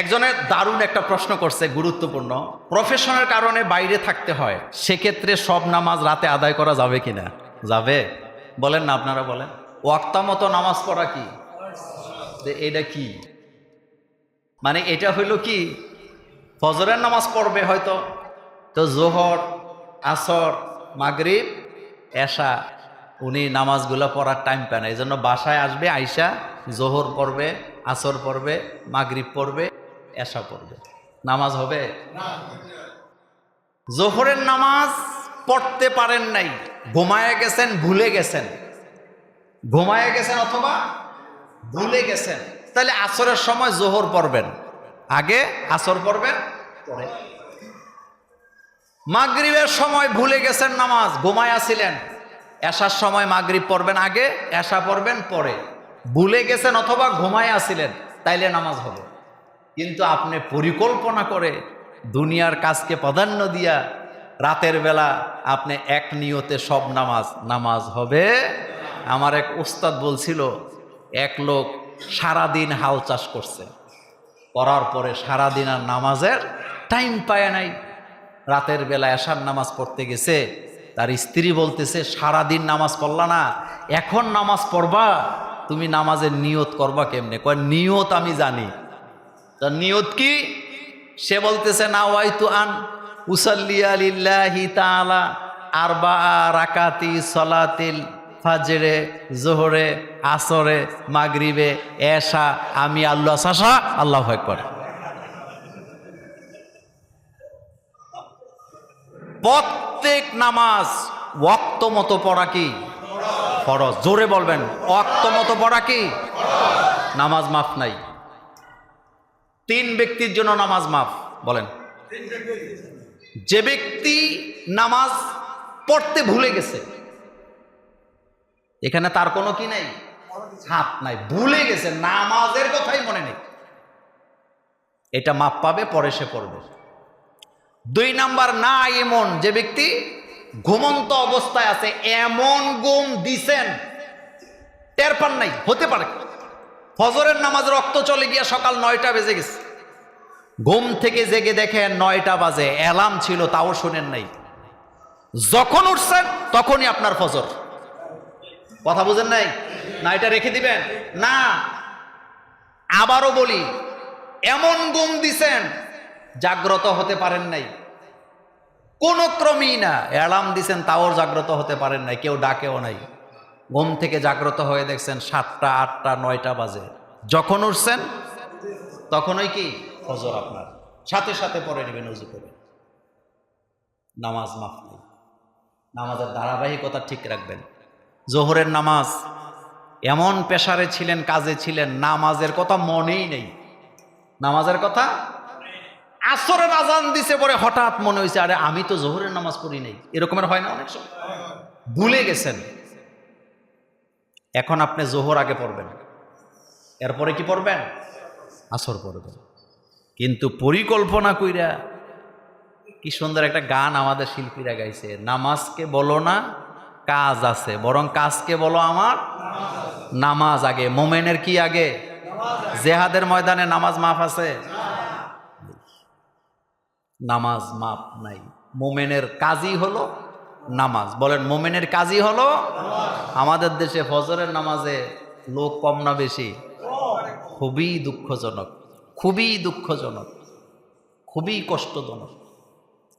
একজনের দারুণ একটা প্রশ্ন করছে, গুরুত্বপূর্ণ। প্রফেশনের কারণে বাইরে থাকতে হয়, সেক্ষেত্রে সব নামাজ রাতে আদায় করা যাবে কিনা? যাবে। বলেন না, আপনারা বলেন। ওয়াক্তা মতো নামাজ পড়া কি? এটা কি? মানে এটা হইল কি? ফজরের নামাজ পড়বে হয়তো। তো জোহর, আসর, মাগরিব, এশা, উনি নামাজগুলো পড়ার টাইম পায় না। এই জন্য বাসায় আসবে, আইসা জোহর পড়বে, আসর পড়বে, মাগরিব পড়বে এশা পড়বে। নামাজ হবে? জোহরের নামাজ পড়তে পারেন নাই। ঘুমায় গেছেন, ভুলে গেছেন। ঘুমায় গেছেন অথবা ভুলে গেছেন। তাহলে আসরের সময় জোহর পড়বেন। আগে আসর পড়বেন, পরে। মাগরিবের সময় ভুলে গেছেন নামাজ, ঘুমায় আসিলেন। এসার সময় মাগরিব পড়বেন আগে এসা পড়বেন পরে। ভুলে গেছেন অথবা ঘুমায় আসিলেন, তাইলে নামাজ হবে। কিন্তু আপনি পরিকল্পনা করে দুনিয়ার কাজকে প্রাধান্য দিয়া রাতের বেলা আপনি এক নিয়তে সব নামাজ নামাজ হবে। আমার এক উস্তাদ বলছিল, এক লোক সারাদিন হাল চাষ করছে। করার পরে সারাদিন আর নামাজের টাইম পায় নাই। রাতের বেলা এশার নামাজ পড়তে গেছে। তার স্ত্রী বলতেছে, সারাদিন নামাজ পড়লা না, এখন নামাজ পড়বা। তুমি নামাজের নিয়ত করবা কেমনে? কয়, নিয়ত আমি জানি। তার নিয়ত কি? সে বলতেছে না ওয়াইতু আন উসাল্লিয়া লিল্লাহি তাআলা আরবা রাকাতি সলাতিল ফাজরে, জোহরে, আসরে, মাগরিবে, এশা, আমি আল্লাহ সাশা আল্লাহ একবার প্রত্যেক নামাজ ওয়াক্ত মতো পড়া কি? ফরজ। জোরে বলবেন, ওয়াক্ত মতো পড়া কি? নামাজ মাফ নাই। তিন ব্যক্তির জন্য নামাজ মাফ, বলেন। যে ব্যক্তি নামাজ পড়তে ভুলে গেছে, এখানে তার কোনো কি নাই? হাত নাই, ভুলে গেছে, নামাজের কথাই মনে নেই। এটা মাপ পাবে, পরে সে পড়বে। দুই নাম্বার, না এমন যে ব্যক্তি ঘুমন্ত অবস্থায় আছে, এমন গুম দিছেন, টের পান নাই, হতে পারে। ফজরের নামাজ রক্ত চলে গিয়া সকাল নয়টা বেজে গেছে। ঘুম থেকে জেগে দেখেন নয়টা বাজে, অ্যালার্ম ছিল, তাও শোনেন নাই। যখন উঠছেন, তখনই আপনার ফজর। কথা বুঝেন নাই? না, এটা রেখে দিবেন? না। আবারও বলি, এমন গুম দিছেন, জাগ্রত হতে পারেন নাই। কোনো ক্রমেই না, অ্যালার্ম দিছেন, তাও জাগ্রত হতে পারেন নাই, কেউ ডাকেও নাই। ঘুম থেকে জাগ্রত হয়ে দেখছেন সাতটা, আটটা, নয়টা বাজে। যখন উঠছেন, তখনই কি? ফজর আপনার। সাথে সাথে পরে নেবেন উজু করে। নামাজ মাফ নেই। নামাজের ধারাবাহিকতা ঠিক রাখবেন। জোহরের নামাজ, এমন পেশারে ছিলেন, কাজে ছিলেন, নামাজের কথা মনেই নেই। নামাজের কথা আসরের আজান দিছে পরে হঠাৎ মনে হয়েছে আরে আমি তো জোহরের নামাজ পড়ি নাই। এরকমের হয় না অনেক সময়? ভুলে গেছেন। এখন আপনি জোহর আগে পড়বেন। এরপরে কি পড়বেন? আসর পড়বেন। কিন্তু পরিকল্পনা কইরা কি সুন্দর একটা গান আমাদের শিল্পীরা গাইছে, নামাজকে বলো না, কাজ আছে, বরং কাজকে বলো আমার নামাজ আগে, মোমেনের কি আগে? জেহাদের ময়দানে নামাজ মাফ আছে? নামাজ মাপ নাই, মোমেনের কাজই হলো নামাজ। বলেন, মোমেনের কাজই হলো আমাদের দেশে ফজরের নামাজে লোক কম না বেশি? খুবই দুঃখজনক খুবই দুঃখজনক, খুবই কষ্টজনক।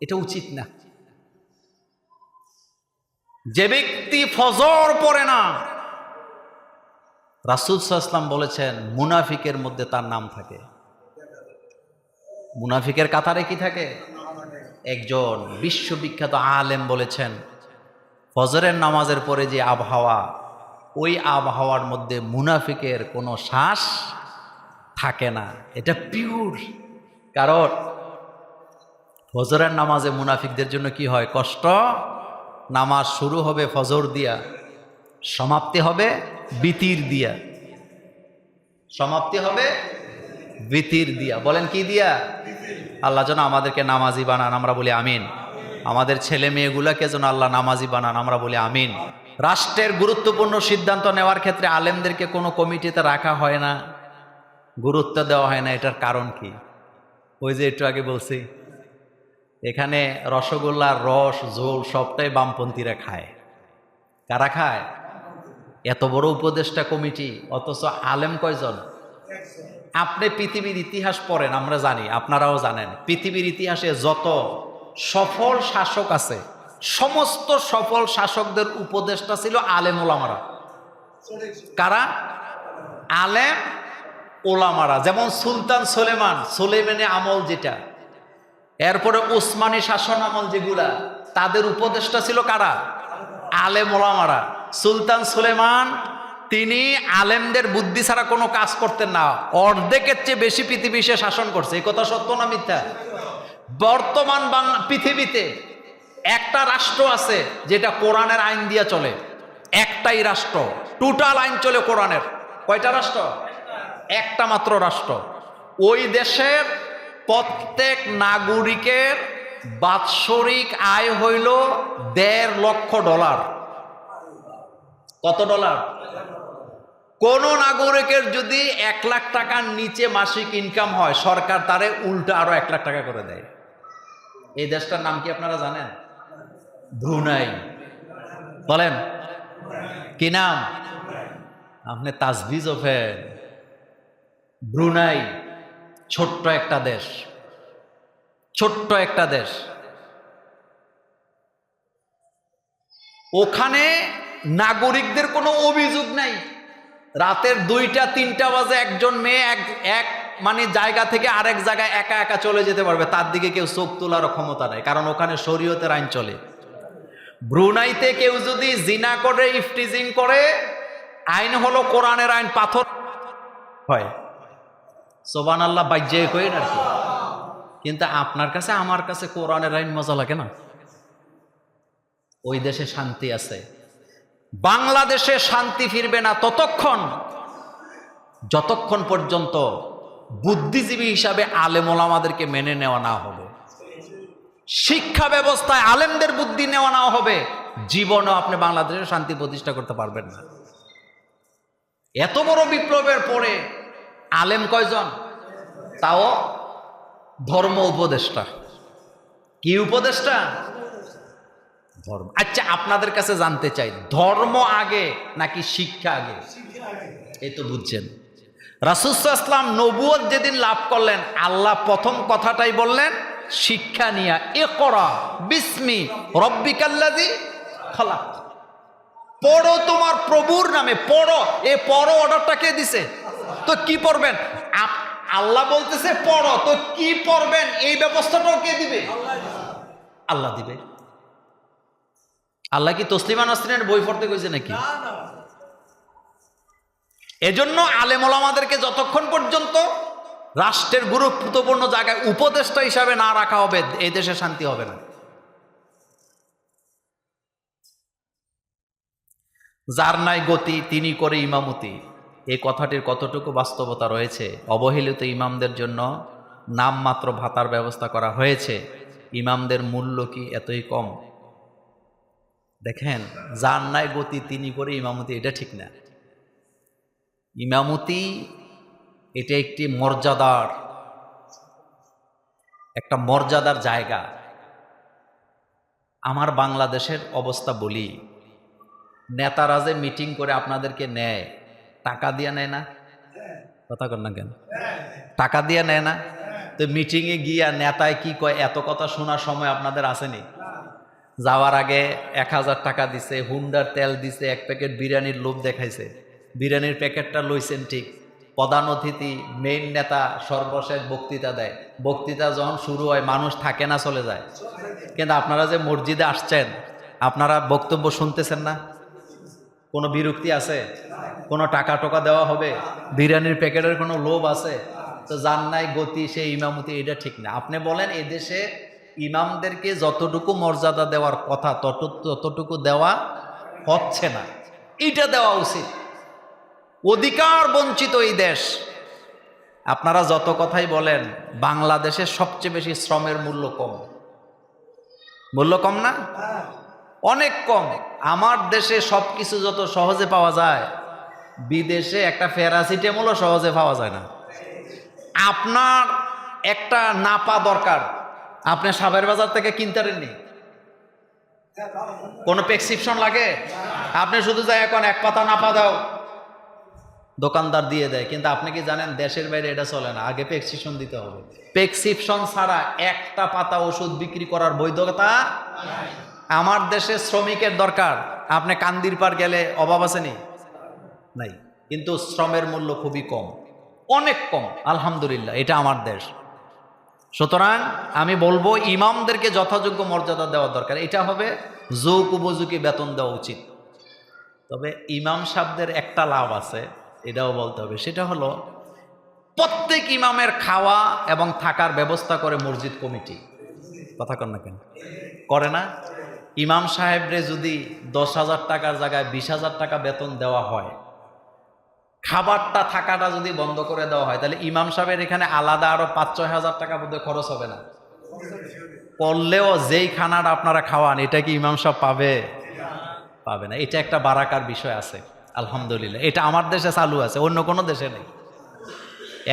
এটা উচিত না। যে ব্যক্তি ফজর পড়ে না, রাসুল সাল্লাম বলেছেন, মুনাফিকের মধ্যে তার নাম থাকে। মুনাফিকের কাতারে কি থাকে? একজন বিশ্ববিখ্যাত আলেম বলেছেন, ফজরের নামাজের পরে যে আবহাওয়া, ওই আবহাওয়ার মধ্যে মুনাফিকের কোনো শ্বাস থাকে না। এটা পিওর কারণ ফজরের নামাজে মুনাফিকদের জন্য কি হয়? কষ্ট? নামাজ শুরু হবে ফজর দিয়া, সমাপ্তি হবে বিতির দিয়া। সমাপ্তি হবে বিতির দিয়া। বলেন কি দিয়া? আল্লাহ যেন আমাদেরকে নামাজি বানান, আমরা বলি আমিন। আমাদের ছেলে মেয়েগুলাকে যেন আল্লাহ নামাজি বানান, আমরা বলি আমিন। রাষ্ট্রের গুরুত্বপূর্ণ সিদ্ধান্ত নেওয়ার ক্ষেত্রে আলেমদেরকে কোনো কমিটিতে রাখা হয় না। গুরুত্ব দেওয়া হয় না, এটার কারণ কি? ওই যে একটু আগে বলছি, এখানে রসগোল্লার রস, ঝোল সবটাই বামপন্থীরা খায়। কারা খায়? এত বড় উপদেষ্টা কমিটি, অথচ আলেম কয়জন? আপনি পৃথিবীর ইতিহাস পড়েন, আমরা জানি, আপনারাও জানেন, পৃথিবীর ইতিহাসে যত সফল শাসক আছে, সমস্ত সফল শাসকদের উপদেষ্টা ছিল আলেম ওলামারা। কারা? আলেম ওলামারা, যেমন সুলতান সোলেমান সোলেমানে আমল যেটা, এরপরে ওসমানী শাসন আমল যেগুলা, তাদের উপদেষ্টা ছিল কারা? আলেম ওলামারা। সুলতান সুলেমান তিনি আলেমদের বুদ্ধি ছাড়া কোনো কাজ করতেন না। অর্ধেকের চেয়ে বেশি পৃথিবী সে শাসন করছে। এই কথা সত্য না মিথ্যা? বর্তমান পৃথিবীতে একটা রাষ্ট্র আছে যেটা কোরআনের আইন দিয়ে চলে। একটাই রাষ্ট্র। টোটাল আইন চলে কোরআনের। কয়টা রাষ্ট্র? একটা মাত্র রাষ্ট্র। ওই দেশের প্রত্যেক নাগরিকের বাৎসরিক আয় হইল দেড় লক্ষ ডলার। কত ডলার? কোন নাগরিকের যদি এক লাখ টাকার নিচে মাসিক ইনকাম হয়, সরকার তারে উল্টা আরও এক লাখ টাকা করে দেয়। এই দেশটার নাম কি আপনারা জানেন? ব্রুনাই। বলেন, কি নাম? আপনি তাজবিজ ওফেন। ব্রুনাই, ছোট্ট একটা দেশ। ছোট্ট একটা দেশ। ওখানে নাগরিকদের কোনো অভিযোগ নাই। রাতের দুইটা, তিনটা বাজে একজন মেয়ে এক এক মানে জায়গা থেকে আরেক জায়গায় একা একা চলে যেতে পারবে। তার দিকে কেউ চোখ তোলার ক্ষমতা নেই, কারণ ওখানে শরীয়তের আইন চলে। ব্রুনাইতে কেউ যদি জিনা করে ইফটিজিং করে, আইন হলো কোরআনের আইন, পাথর হয়। সোবান আল্লাহ বাজ্যে আর কি। কিন্তু আপনার কাছে, আমার কাছে কোরআনের আইন মজা লাগে না? ওই দেশে শান্তি আছে। বাংলাদেশে শান্তি ফিরবে না ততক্ষণ, যতক্ষণ পর্যন্ত বুদ্ধিজীবী হিসাবে আলেমোল আমাদেরকে মেনে নেওয়া না হবে। শিক্ষা ব্যবস্থায় আলেমদের বুদ্ধি নেওয়া না হবে, জীবনও আপনি বাংলাদেশে শান্তি প্রতিষ্ঠা করতে পারবেন না। এত বড় বিপ্লবের পরে আলেম কয়জন? তাও ধর্ম উপদেষ্টা। কি উপদেষ্টা? ধর্ম। আচ্ছা আপনাদের কাছে জানতে চাই, ধর্ম আগে নাকি শিক্ষা আগে? এই তো বুঝছেন। রাসুসাল্লাম নবুয়ত যেদিন লাভ করলেন, আল্লাহ প্রথম কথাটাই বললেন, শিক্ষা নিয়া এ করা বিস্মি রব্বিকাল্লাদি খালাক। পড়ো তোমার প্রভুর নামে, পড়ো। এ পড়ো অর্ডারটা কে দিছে? তো কি পড়বেন? আল্লাহ বলতেছে, পড়ো। তো কি পড়বেন? এই ব্যবস্থাটাও কে দিবে? আল্লাহ দিবে। আল্লাহ কি তসলিমা নাসরিনের বই পড়তে কইছে নাকি? এজন্য আলেমল আমাদেরকে যতক্ষণ পর্যন্ত রাষ্ট্রের গুরুত্বপূর্ণ জায়গায় উপদেষ্টা হিসাবে না রাখা হবে এই দেশে শান্তি হবে না। যার নাই গতি তিনি করে ইমামতি। এই কথাটির কতটুকু বাস্তবতা রয়েছে? অবহেলিত ইমামদের জন্য নামমাত্র ভাতার ব্যবস্থা করা হয়েছে। ইমামদের মূল্য কি এতই কম? দেখেন, যার নাই গতি তিনি করে ইমামতি, এটা ঠিক না। ইমামতি এটা একটি মর্যাদার, একটা মর্যাদার জায়গা। আমার বাংলাদেশের অবস্থা বলি, নেতারা যে মিটিং করে আপনাদেরকে নেয়, টাকা দিয়ে নেয় না? কথা কর না কেন? টাকা দিয়ে নেয় না? তো মিটিংয়ে গিয়া নেতায় কি কয়, এত কথা শোনার সময় আপনাদের আসেনি? যাওয়ার আগে এক হাজার টাকা দিছে, হুন্ডার তেল দিছে, এক প্যাকেট বিরিয়ানির লোভ দেখাইছে। বিরিয়ানির প্যাকেটটা লইছেন ঠিক। প্রধান অতিথি মেইন নেতা সর্বশেষ বক্তৃতা দেয়। বক্তৃতা যখন শুরু হয়, মানুষ থাকে না, চলে যায়। কিন্তু আপনারা যে মসজিদে আসছেন, আপনারা বক্তব্য শুনতেছেন না? কোনো বিরক্তি আছে? কোনো টাকা টোকা দেওয়া হবে? বিরিয়ানির প্যাকেটের কোনো লোভ আছে? তো যার নাই গতি সে ইমামতি, এটা ঠিক না। আপনি বলেন, এদেশে ইমামদেরকে যতটুকু মর্যাদা দেওয়ার কথা, তত, ততটুকু দেওয়া হচ্ছে না। এটা দেওয়া উচিত। অধিকার বঞ্চিত এই দেশ। আপনারা যত কথাই বলেন, বাংলাদেশে সবচেয়ে বেশি শ্রমের মূল্য কম। মূল্য কম না? অনেক কম। আমার দেশে সব কিছু যত সহজে পাওয়া যায়, বিদেশে একটা প্যারাসিটামলও সহজে পাওয়া যায় না। আপনার একটা নাপা দরকার। আপনি সাবের বাজার থেকে কিনতে পারেননি? কোনো প্রেসক্রিপশন লাগে? আপনি শুধু যাই এখন এক পাতা নাপা দাও। দোকানদার দিয়ে দেয়, কিন্তু আপনি কি জানেন, দেশের বাইরে এটা চলে না। আগে প্রেসক্রিপশন দিতে হবে। প্রেসক্রিপশন ছাড়া একটা পাতা ওষুধ বিক্রি করার বৈধতা আমার দেশে শ্রমিকের দরকার। আপনি কান্দির পার গেলে অভাব আসেনি নাই। কিন্তু শ্রমের মূল্য খুবই কম। অনেক কম। আলহামদুলিল্লাহ, এটা আমার দেশ। সুতরাং আমি বলব, ইমামদেরকে যথাযোগ্য মর্যাদা দেওয়া দরকার। এটা হবে যোগ উপযোগী বেতন দেওয়া উচিত। তবে ইমাম সাহেবদের একটা লাভ আছে, এটাও বলতে হবে। সেটা হলো, প্রত্যেক ইমামের খাওয়া এবং থাকার ব্যবস্থা করে মসজিদ কমিটি। কথা কন না কেন? করে না। ইমাম সাহেবরে যদি দশ হাজার টাকার জায়গায় বিশ হাজার টাকা বেতন দেওয়া হয় খাবারটা থাকাটা যদি বন্ধ করে দেওয়া হয়, তাহলে ইমাম সাহেবের এখানে আলাদা আরও পাঁচ ছয় হাজার টাকা বোধহয় খরচ হবে না? করলেও যেই খানাটা আপনারা খাওয়ান, এটা কি ইমাম সাহেব পাবে? পাবে না। এটা একটা বারাকার বিষয় আছে, আলহামদুলিল্লাহ। এটা আমার দেশে চালু আছে, অন্য কোনো দেশে নেই।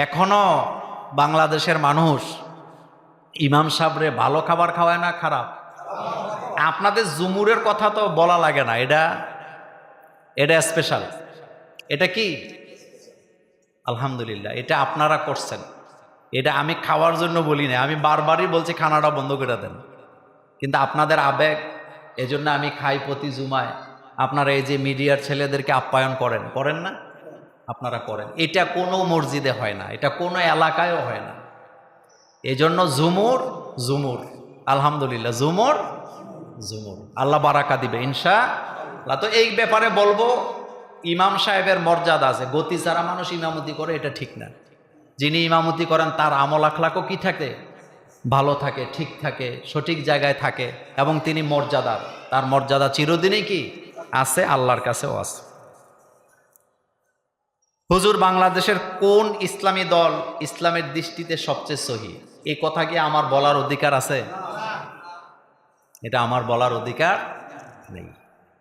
এখনও বাংলাদেশের মানুষ ইমাম সাহেবরে ভালো খাবার খাওয়ায় না খারাপ? আপনাদের জুমুরের কথা তো বলা লাগে না, এটা এটা স্পেশাল এটা কি? আলহামদুলিল্লাহ, এটা আপনারা করছেন। এটা আমি খাওয়ার জন্য বলি না আমি বারবারই বলছি খানাটা বন্ধ করে দেন। কিন্তু আপনাদের আবেগ, এজন্য আমি খাই প্রতি জুমায়। আপনারা এই যে মিডিয়ার ছেলেদেরকে আপ্যায়ন করেন করেন না? আপনারা করেন। এটা কোনো মসজিদে হয় না, এটা কোনো এলাকায়ও হয় না। এই জন্য জুমুর জুমুর। আলহামদুলিল্লাহ, জুমুর জুমুর। আল্লাহ বারাকা দিবে ইনশা তো এই ব্যাপারে বলব ইমাম সাহেবের মর্যাদা আছে। গতি ছাড়া মানুষ ইমামতি করে, এটা ঠিক না। যিনি ইমামতি করেন, তার আমল আখলাকও কি থাকে? ভালো থাকে, ঠিক থাকে, সঠিক জায়গায় থাকে, এবং তিনি মর্যাদার। তার মর্যাদা চিরদিনই কি? আছে, আল্লাহর কাছেও আছে। হুজুর, বাংলাদেশের কোন ইসলামী দল ইসলামের দৃষ্টিতে সবচেয়ে সহি? এই কথা কি আমার বলার অধিকার আছে? এটা আমার বলার অধিকার নেই।